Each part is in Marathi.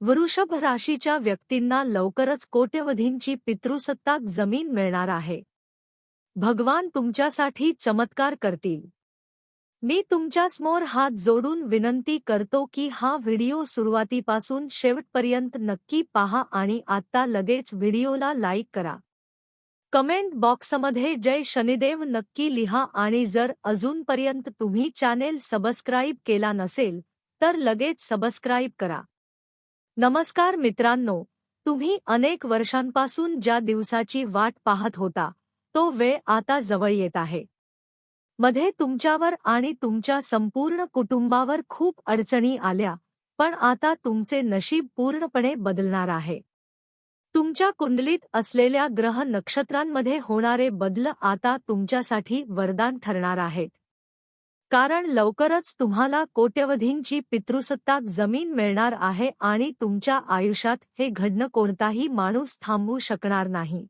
वृषभ राशीच्या व्यक्तींना लवकरच कोट्यवधींची पितृसत्ताक जमीन मिळणार आहे. भगवान तुमच्यासाठी चमत्कार करतील. मी तुमच्यासमोर हात जोडून विनंती करतो की हा व्हिडिओ सुरुवातीपासून शेवटपर्यंत नक्की पहा आणि आत्ता लगेच व्हिडिओला लाईक करा. कमेंट बॉक्समध्ये जय शनिदेव नक्की लिहा आणि जर अजूनपर्यंत तुम्ही चॅनेल सबस्क्राईब केला नसेल तर लगेच सबस्क्राईब करा. नमस्कार मित्रांनो तुम्ही अनेक वर्षांपासून ज्या दिवसाची वाट पाहत होता तो वेळ आता जवळ येत आहे. मध्ये तुमच्यावर आणि तुमच्या संपूर्ण कुटुंबावर खूप अडचणी आल्या पण आता तुमचे नशीब पूर्णपणे बदलणार आहे. तुमच्या कुंडलीत असलेल्या ग्रह नक्षत्रांमध्ये होणारे बदल आता तुमच्यासाठी वरदान ठरणार आहेत. कारण लवकरच तुम्हाला कोट्यवधींची पितृसत्ताक जमीन मिळणार आहे आणि तुमच्या आयुष्यात हे घडणं कोणताही माणूस थांबवू शकणार नाही.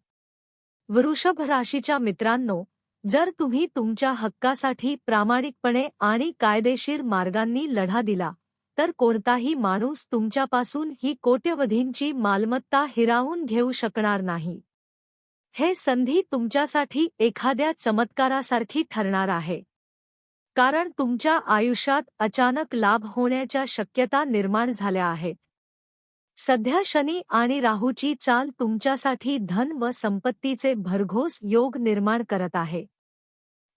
वृषभ राशीच्या मित्रांनो जर तुम्ही तुमच्या हक्कासाठी प्रामाणिकपणे आणि कायदेशीर मार्गांनी लढा दिला तर कोणताही माणूस तुमच्यापासून ही कोट्यवधींची मालमत्ता हिरावून घेऊ शकणार नाही. हे संधी तुमच्यासाठी एखाद्या चमत्कारासारखी ठरणार आहे. कारण तुमच्या आयुष्यात अचानक लाभ होण्याच्या शक्यता निर्माण झाल्या आहेत. सध्या शनी आणि राहूची चाल तुमच्यासाठी धन व संपत्तीचे भरघोस योग निर्माण करत आहे.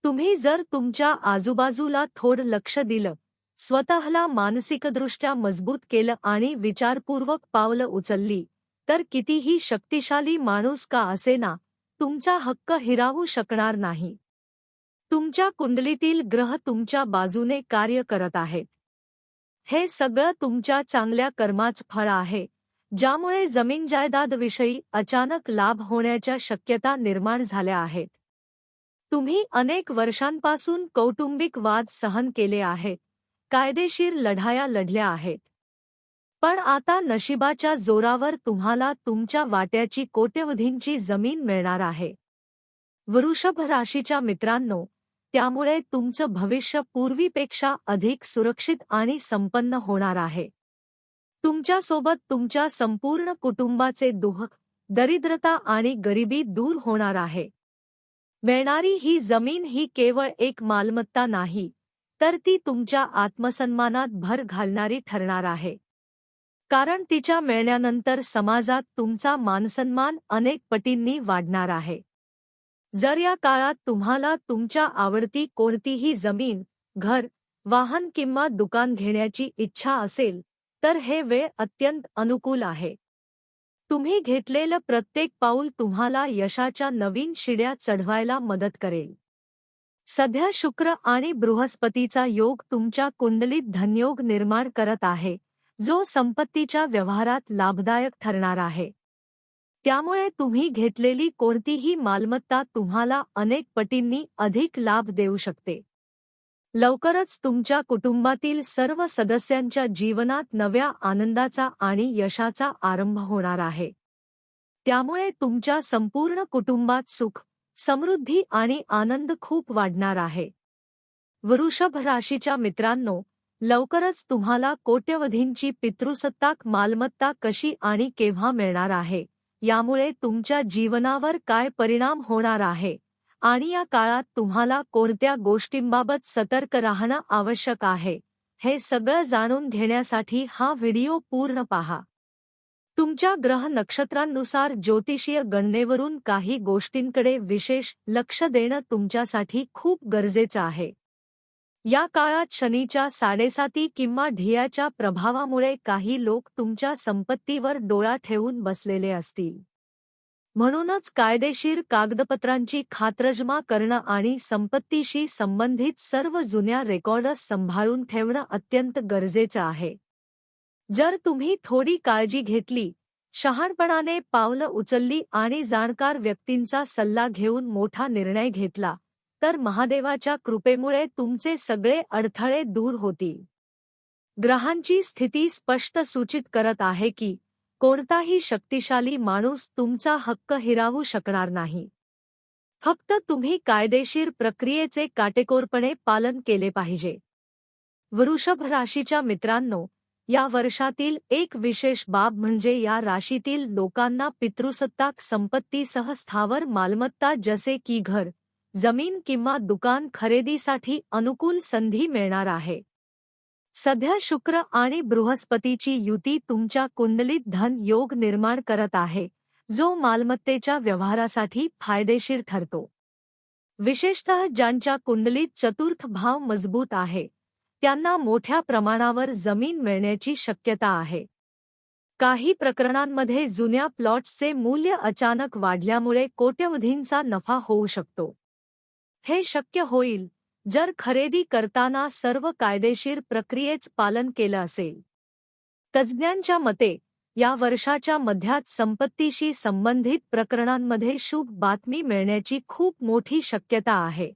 तुम्ही जर तुमच्या आजूबाजूला थोडं लक्ष दिलं स्वतःला मानसिकदृष्ट्या मजबूत केलं आणि विचारपूर्वक पावलं उचलली तर कितीही शक्तिशाली माणूस का असेना तुमचा हक्क हिरावू शकणार नाही. तुमच्या कुंडलीतील ग्रह तुमच्या बाजूने कार्य करत आहेत. हे सगळं तुमच्या चांगल्या कर्माच फळ आहे ज्यामुळे जमीन जायदादविषयी अचानक लाभ होण्याच्या शक्यता निर्माण झाल्या आहेत. तुम्ही अनेक वर्षांपासून कौटुंबिक वाद सहन केले आहेत कायदेशीर लढाया लढल्या आहेत. पण आता नशिबाच्या जोरावर तुम्हाला तुमच्या वाट्याची कोट्यवधींची जमीन मिळणार आहे. वृषभ राशीच्या मित्रांनो त्यामुळे तुमचं भविष्य पूर्वीपेक्षा अधिक सुरक्षित आणि संपन्न होणार आहे. तुमच्यासोबत तुमच्या संपूर्ण कुटुंबाचे दुःख दरिद्रता आणि गरिबी दूर होणार आहे. मिळणारी ही जमीन ही केवळ एक मालमत्ता नाही तर ती तुमच्या आत्मसन्मानात भर घालणारी ठरणार आहे. कारण तिच्या मिळण्यानंतर समाजात तुमचा मानसन्मान अनेक पटींनी वाढणार आहे. जर या काळात तुम्हाला तुमच्या आवडती कोणतीही जमीन घर वाहन किंवा दुकान घेण्याची इच्छा असेल तर हे वेळ अत्यंत अनुकूल आहे. तुम्ही घेतलेलं प्रत्येक पाऊल तुम्हाला यशाच्या नवीन शिड्या चढवायला मदत करेल. सध्या शुक्र आणि बृहस्पतीचा योग तुमच्या कुंडलीत धनयोग निर्माण करत आहे जो संपत्तीच्या व्यवहारात लाभदायक ठरणार आहे. त्यामुळे तुम्ही घेतलेली कोणतीही मालमत्ता तुम्हाला अनेक पटींनी अधिक लाभ देऊ शकते. लवकरच तुमच्या कुटुंबातील सर्व सदस्यांच्या जीवनात नव्या आनंदाचा आणि यशाचा आरंभ होणार आहे. त्यामुळे तुमच्या संपूर्ण कुटुंबात सुख समृद्धी आणि आनंद खूप वाढणार आहे. वृषभ राशीच्या मित्रांनो लवकरच तुम्हाला कोट्यवधींची पितृसत्ताक मालमत्ता कशी आणि केव्हा मिळणार आहे? यामुळे तुमच्या जीवनावर काय परिणाम होणार आहे? आणि या काळात तुम्हाला कोणत्या गोष्टींबाबत सतर्क राहणं आवश्यक आहे? हे सगळं जाणून घेण्यासाठी हा व्हिडिओ पूर्ण पहा. तुमच्या ग्रह नक्षत्रांनुसार ज्योतिषीय गणनेवरून काही गोष्टींकडे विशेष लक्ष देणं तुमच्यासाठी खूप गरजेचं आहे. या काळात शनीच्या साडेसाती किंवा ढियाच्या प्रभावामुळे काही लोक तुमच्या संपत्तीवर डोळा ठेवून बसलेले असतील. म्हणूनच कायदेशीर कागदपत्रांची खात्रजमा करणं आणि संपत्तीशी संबंधित सर्व जुन्या रेकॉर्डस सांभाळून ठेवणं अत्यंत गरजेचं आहे. जर तुम्ही थोडी काळजी घेतली शहाणपणाने पावलं उचलली आणि जाणकार व्यक्तींचा सल्ला घेऊन मोठा निर्णय घेतला तर महादेवाच्या कृपेमुळे तुमचे सगळे अडथळे दूर होतील. ग्रहांची स्थिती स्पष्ट सूचित करत आहे की कोणताही शक्तिशाली माणूस तुमचा हक्क हिरावू शकणार नाही. फक्त तुम्ही कायदेशीर प्रक्रियेचे काटेकोरपणे पालन केले पाहिजे. वृषभ राशीच्या मित्रांनो या वर्षातील एक विशेष बाब म्हणजे या राशीतील लोकांना पितृसत्ताक संपत्तीसह स्थावर मालमत्ता जसे की घर ज़मीन किंवा दुकान खरेदीसाठी अनुकूल संधी मिळणार आहे. सध्या शुक्र आणि बृहस्पतीची युती तुमच्या कुंडलीत धन योग निर्माण करत आहे, जो मालमत्तेच्या व्यवहारासाठी फायदेशीर ठरतो. विशेषतः ज्यांच्या कुंडलीत चतुर्थ भाव मज़बूत आहे, त्यांना मोठ्या प्रमाणावर ज़मीन मिळण्याची शक्यता आहे. काही प्रकरणांमध्ये जुन्या प्लॉट्सचे मूल्य अचानक वाढल्यामुळे कोट्यवधींचा नफा होऊ शकतो. हे शक्य होईल जर खरेदी करताना सर्व कायदेशीर प्रक्रियेच पालन केलं असेल. तज्ज्ञांच्या मते या वर्षाच्या मध्यात संपत्तीशी संबंधित प्रकरणांमध्ये शुभ बातमी मिळण्याची खूप मोठी शक्यता आहे.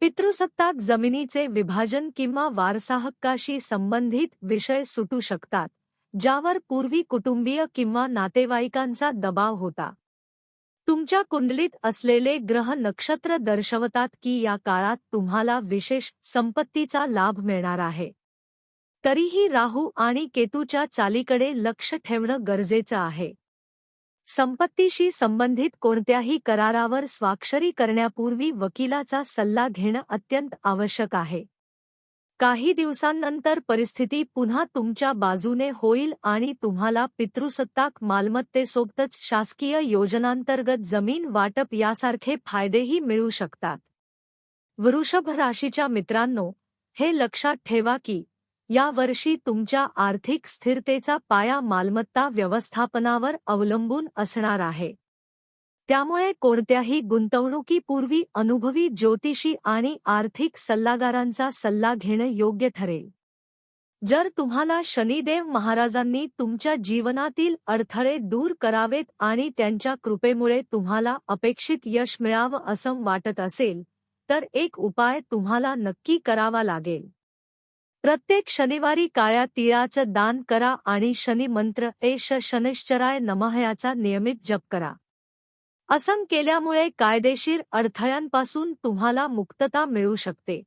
पितृसत्ताक जमिनीचे विभाजन किंवा वारसाहक्काशी संबंधित विषय सुटू शकतात ज्यावर पूर्वी कुटुंबीय किंवा नातेवाईकांचा दबाव होता. तुमच्या कुंडलीत असलेले ग्रह नक्षत्र दर्शवतात की या काळात तुम्हाला विशेष संपत्तीचा लाभ मिळणार आहे. तरीही राहू आणि केतूच्या चालीकडे लक्ष ठेवणं गरजेचं आहे. संपत्तीशी संबंधित कोणत्याही करारावर स्वाक्षरी करण्यापूर्वी वकिलाचा सल्ला घेणं अत्यंत आवश्यक आहे. काही दिवसांनंतर परिस्थिती पुन्हा तुमच्या बाजूने होईल आणि तुम्हाला पितृसत्ताक मालमत्तेसोबतच शासकीय योजनांतर्गत जमीन वाटप यासारखे फायदेही मिळू शकतात. वृषभ राशीच्या मित्रांनो हे लक्षात ठेवा की या वर्षी तुमच्या आर्थिक स्थिरतेचा पाया मालमत्ता व्यवस्थापनावर अवलंबून असणार आहे. त्यामुळे कोणत्याही गुंतवणुकीपूर्वी अनुभवी ज्योतिषी आणि आर्थिक सल्लागारांचा सल्ला घेणं योग्य ठरेल. जर तुम्हाला शनिदेव महाराजांनी तुमच्या जीवनातील अडथळे दूर करावेत आणि त्यांच्या कृपेमुळे तुम्हाला अपेक्षित यश मिळावं असं वाटत असेल तर एक उपाय तुम्हाला नक्की करावा लागेल. प्रत्येक शनिवारी काळ्या तिळाचं दान करा आणि शनी मंत्र एश शनिश्चराय नमहयाचा नियमित जप करा. असं केल्यामुळे कायदेशीर अडथळ्यांपासून तुम्हाला मुक्तता मिळू शकते.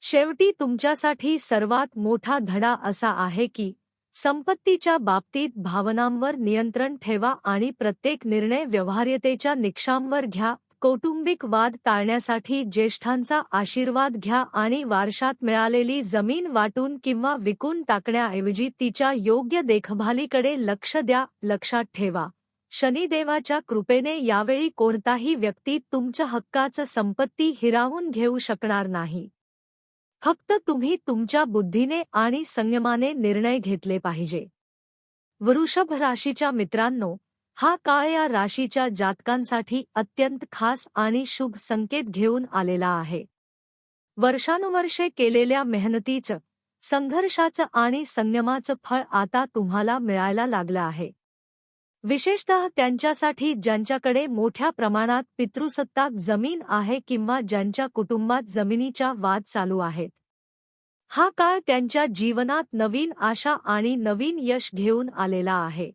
शेवटी तुमच्यासाठी सर्वात मोठा धडा असा आहे की संपत्तीच्या बाबतीत भावनांवर नियंत्रण ठेवा आणि प्रत्येक निर्णय व्यवहार्यतेच्या निकषांवर घ्या. कौटुंबिक वाद टाळण्यासाठी ज्येष्ठांचा आशीर्वाद घ्या आणि वारशात मिळालेली जमीन वाटून किंवा विकून टाकण्याऐवजी तिच्या योग्य देखभालीकडे लक्ष द्या लक्षात ठेवा. शनिदेवाच्या कृपेने यावेळी कोणताही व्यक्ती तुमच्या हक्काचं संपत्ती हिरावून घेऊ शकणार नाही. फक्त तुम्ही तुमच्या बुद्धीने आणि संयमाने निर्णय घेतले पाहिजे. वृषभ राशीच्या मित्रांनो हा काळ या राशीच्या जातकांसाठी अत्यंत खास आणि शुभ संकेत घेऊन आलेला आहे. वर्षानुवर्षे केलेल्या मेहनतीचं संघर्षाचं आणि संयमाचं फळ आता तुम्हाला मिळायला लागलं आहे. विशेषतः त्यांच्यासाठी ज्यांच्याकडे मोठ्या प्रमाणात पितृसत्ताक जमीन आहे किंवा ज्यांच्या कुटुंबात जमिनीच्या वाद चालू आहेत. हा काळ त्यांच्या जीवनात नवीन आशा आणि नवीन यश घेऊन आलेला आहे.